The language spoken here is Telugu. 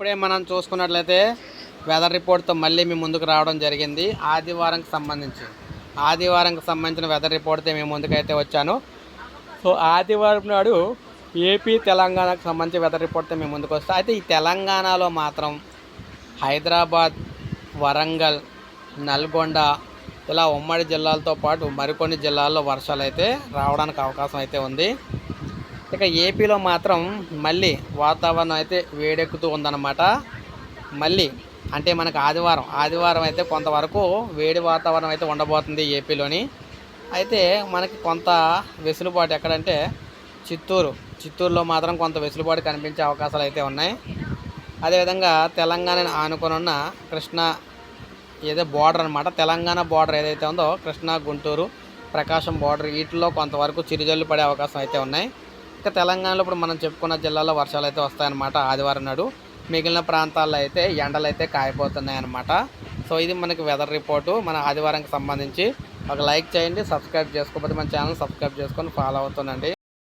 ఇప్పుడే మనం చూసుకున్నట్లయితే వెదర్ రిపోర్ట్తో మళ్ళీ మీ ముందుకు రావడం జరిగింది. ఆదివారంకి సంబంధించి. ఆదివారంకి సంబంధించిన వెదర్ రిపోర్ట్తో మేము ముందుకైతే వచ్చాను. సో ఆదివారం నాడు ఏపీ తెలంగాణకు సంబంధించి వెదర్ రిపోర్ట్తో మేము ముందుకు వస్తాం. అయితే ఈ తెలంగాణలో మాత్రం హైదరాబాద్ వరంగల్ నల్గొండ ఇలా ఉమ్మడి జిల్లాలతో పాటు మరికొన్ని జిల్లాల్లో వర్షాలు అయితే రావడానికి అవకాశం అయితే ఉంది. ఇక ఏపీలో మాత్రం మళ్ళీ వాతావరణం అయితే వేడెక్కుతూ ఉందన్నమాట. మళ్ళీ అంటే మనకు ఆదివారం ఆదివారం అయితే కొంతవరకు వేడి వాతావరణం అయితే ఉండబోతుంది ఏపీలోని. అయితే మనకి కొంత వెసులుబాటు ఎక్కడంటే చిత్తూరు. చిత్తూరులో మాత్రం కొంత వెసులుబాటు కనిపించే అవకాశాలు అయితే ఉన్నాయి. అదేవిధంగా తెలంగాణను ఆనుకొని ఉన్న కృష్ణా ఏదో బార్డర్ అనమాట తెలంగాణ బార్డర్ ఏదైతే ఉందో కృష్ణా గుంటూరు ప్రకాశం బార్డర్ వీటిలో కొంతవరకు చిరుజల్లు పడే అవకాశం అయితే ఉన్నాయి. ఇంకా తెలంగాణలో ఇప్పుడు మనం చెప్పుకున్న జిల్లాలో వర్షాలు అయితే వస్తాయన్నమాట ఆదివారం నాడు. మిగిలిన ప్రాంతాల్లో అయితే ఎండలు అయితే కాయపోతున్నాయన్నమాట సో ఇది మనకి వెదర్ రిపోర్టు మన ఆదివారంకి సంబంధించి. ఒక లైక్ చేయండి సబ్స్క్రైబ్ చేసుకోకపోతే మన ఛానల్ సబ్స్క్రైబ్ చేసుకొని ఫాలో అవుతుండండి.